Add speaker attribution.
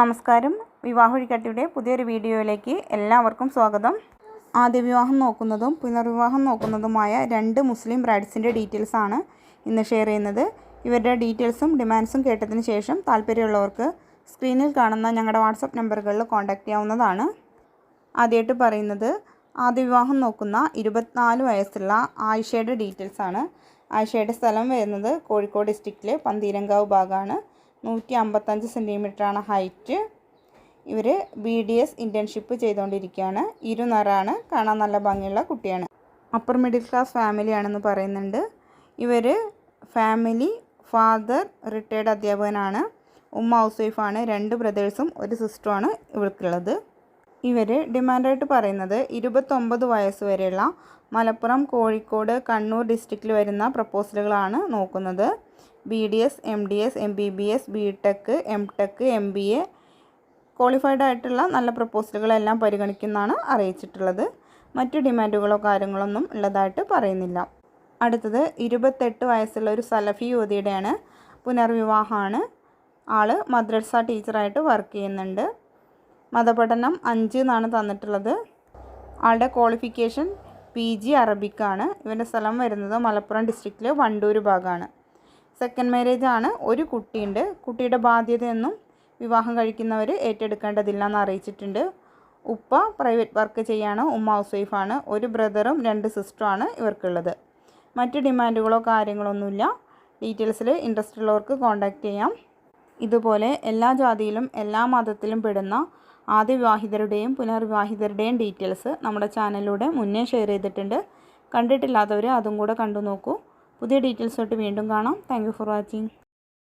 Speaker 1: നമസ്കാരം. വിവാഹ വഴിക്കട്ടിയുടെ പുതിയൊരു വീഡിയോയിലേക്ക് എല്ലാവർക്കും സ്വാഗതം. ആദ്യ വിവാഹം നോക്കുന്നതും പുനർവിവാഹം നോക്കുന്നതുമായ രണ്ട് മുസ്ലിം ബ്രൈഡ്സിന്റെ ഡീറ്റെയിൽസ് ആണ് ഇന്ന് ഷെയർ ചെയ്യുന്നത്. ഇവരുടെ ഡീറ്റെയിൽസും ഡിമാൻഡ്സും കേട്ടതിന് ശേഷം താല്പര്യമുള്ളവർക്ക് സ്ക്രീനിൽ കാണുന്ന ഞങ്ങളുടെ വാട്സപ്പ് നമ്പറുകളിൽ കോൺടാക്റ്റ് ചെയ്യാവുന്നതാണ്. ആദ്യമായിട്ട് പറയുന്നത് ആദ്യ വിവാഹം നോക്കുന്ന ഇരുപത്തിനാല് വയസ്സുള്ള ആയിഷയുടെ ഡീറ്റെയിൽസ് ആണ്. ആയിഷയുടെ സ്ഥലം വരുന്നത് കോഴിക്കോട് ഡിസ്ട്രിക്റ്റിലെ പന്തീരങ്കാവ് ഭാഗമാണ്. നൂറ്റി അമ്പത്തഞ്ച് സെന്റിമീറ്ററാണ് ഹൈറ്റ് ഇവർ ബി ഡി എസ് ഇന്റേൺഷിപ്പ് ചെയ്തുകൊണ്ടിരിക്കുകയാണ് ഇരുനറാണ് കാണാൻ നല്ല ഭംഗിയുള്ള കുട്ടിയാണ്. അപ്പർ മിഡിൽ ക്ലാസ് ഫാമിലിയാണെന്ന് പറയുന്നുണ്ട്. ഇവർ ഫാമിലി ഫാദർ റിട്ടയർഡ് അധ്യാപകനാണ്. ഉമ്മ ഹൗസ് വൈഫാണ് രണ്ട് ബ്രദേഴ്സും ഒരു സിസ്റ്ററുമാണ് ഇവർക്കുള്ളത് ഇവർ ഡിമാൻഡായിട്ട് പറയുന്നത് ഇരുപത്തൊമ്പത് വയസ്സ് വരെയുള്ള മലപ്പുറം കോഴിക്കോട് കണ്ണൂർ ഡിസ്ട്രിക്റ്റിൽ വരുന്ന പ്രപ്പോസലുകളാണ് നോക്കുന്നത്. B D S M D S M B B S B tech M tech M B A qualified ആയിട്ടുള്ള നല്ല പ്രപ്പോസലുകളെല്ലാം പരിഗണിക്കുന്നതാണ് അറിയിച്ചിട്ടുള്ളത്. മറ്റു ഡിമാൻഡുകളോ കാര്യങ്ങളൊന്നും ഉള്ളതായിട്ട് പറയുന്നില്ല. അടുത്തത് ഇരുപത്തെട്ട് വയസ്സുള്ള ഒരു സലഫി യുവതിയുടെയാണ് പുനർവിവാഹമാണ്. ആൾ മദ്രസ ടീച്ചറായിട്ട് വർക്ക് ചെയ്യുന്നുണ്ട്. മതപഠനം അഞ്ച് എന്നാണ് തന്നിട്ടുള്ളത്. ആളുടെ ക്വാളിഫിക്കേഷൻ പി ജി അറബിക്കാണ് ഇവന്റെ സ്ഥലം വരുന്നത് മലപ്പുറം ഡിസ്ട്രിക്റ്റിലെ വണ്ടൂർ ഭാഗമാണ് സെക്കൻഡ് മാരേജ് ആണ് ഒരു കുട്ടിയുണ്ട്. കുട്ടിയുടെ ബാധ്യതയൊന്നും വിവാഹം കഴിക്കുന്നവർ ഏറ്റെടുക്കേണ്ടതില്ല എന്ന് അറിയിച്ചിട്ടുണ്ട്. ഉപ്പ പ്രൈവറ്റ് വർക്ക് ചെയ്യാണ്. ഉമ്മ ഹൗസ് വൈഫാണ് ഒരു ബ്രദറും രണ്ട് സിസ്റ്ററുമാണ് ഇവർക്കുള്ളത്. മറ്റ് ഡിമാൻഡുകളോ കാര്യങ്ങളോ ഒന്നുമില്ല ഡീറ്റെയിൽസിൽ ഇൻട്രസ്റ്റ് ഉള്ളവർക്ക് കോൺടാക്റ്റ് ചെയ്യാം. ഇതുപോലെ എല്ലാ ജാതിയിലും എല്ലാ മതത്തിലും പെടുന്ന ആദ്യ വിവാഹിതരുടെയും പുനർവിവാഹിതരുടെയും ഡീറ്റെയിൽസ് നമ്മുടെ ചാനലിലൂടെ മുന്നേ ഷെയർ ചെയ്തിട്ടുണ്ട്. കണ്ടിട്ടില്ലാത്തവർ അതും കൂടെ കണ്ടു നോക്കൂ പുതിയ ഡീറ്റെയിൽസ് തൊട്ട് വീണ്ടും കാണാം. Thank for watching.